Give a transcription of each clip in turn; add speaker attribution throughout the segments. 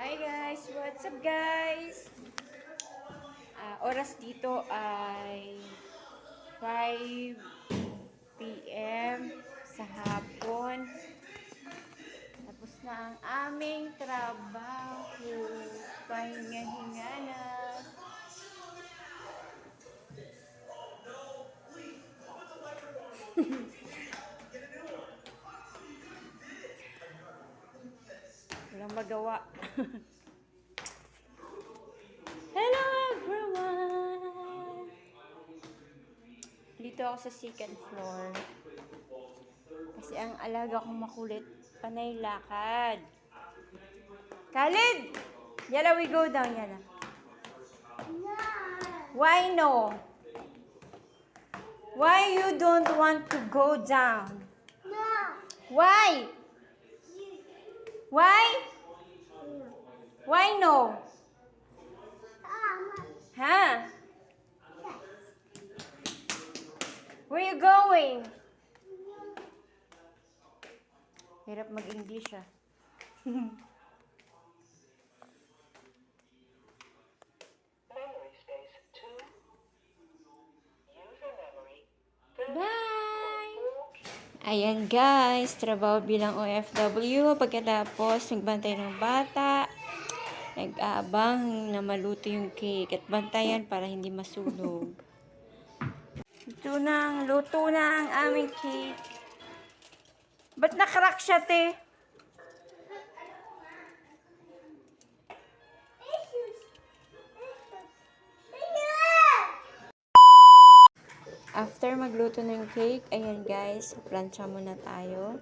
Speaker 1: Hi guys! What's up guys? Ah, oras dito ay 5 p.m. sa hapon. Tapos na ang aming trabaho. Pahinga-hinga na. Walang magawa. Hello everyone! Dito ako sa second floor. Kasi ang alaga kong makulit, panay lakad. Khalid! Yala, we go down, Yala. Why no? Why you don't want to go down? Why? Why? Why no? Ha? Where you going? Hirap mag-English ah.
Speaker 2: Memory space 2. User memory.
Speaker 1: Bye! Ayan guys, trabaho bilang OFW. Pagkatapos, nagbantay ng bata. Nag-aabang na maluto yung cake. At bantayan para hindi masunog. Ito na, ang luto na ang aming cake. Ba't nakrack siya, te? After magluto ng cake, ayan guys, plancha muna tayo.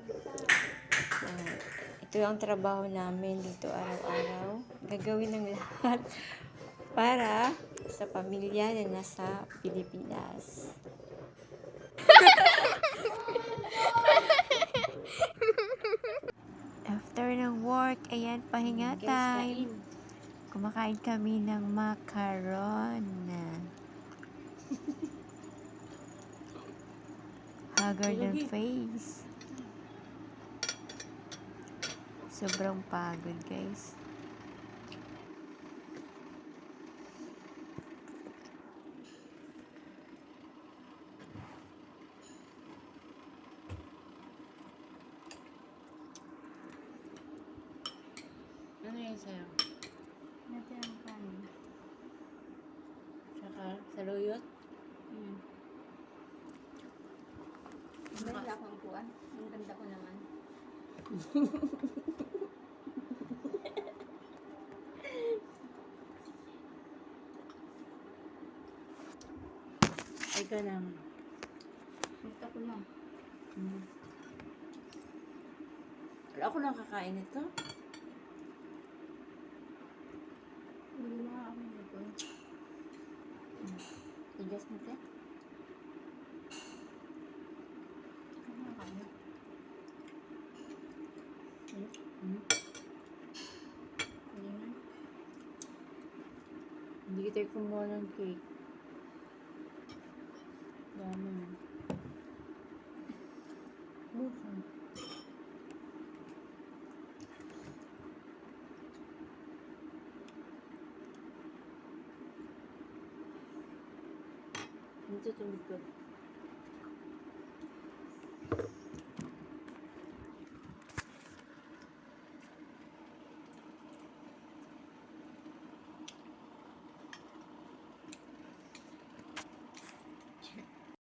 Speaker 1: Ito ang trabaho namin dito araw-araw. Gagawin ng lahat para sa pamilya na nasa Pilipinas. After ng work, ayan, pahinga time. Kumakain kami ng macaron. Haggard face. Sobrang pagod, guys.
Speaker 3: Ano yan sa'yo?
Speaker 1: Natin ang kanin.
Speaker 3: Tsaka saluyot?
Speaker 1: Hmm.
Speaker 4: Ganda akong kuwan. Ang ganda ko naman.
Speaker 3: Ay ka lang.
Speaker 4: Gusto ko lang.
Speaker 3: Hmm. Wala ako lang kakain nito.
Speaker 4: Hindi mo nga ako nito.
Speaker 3: Tigas mo te. Hmm.
Speaker 4: Hindi na.
Speaker 3: Hindi kita kumuha ng cake. 진짜 좀 미끄러.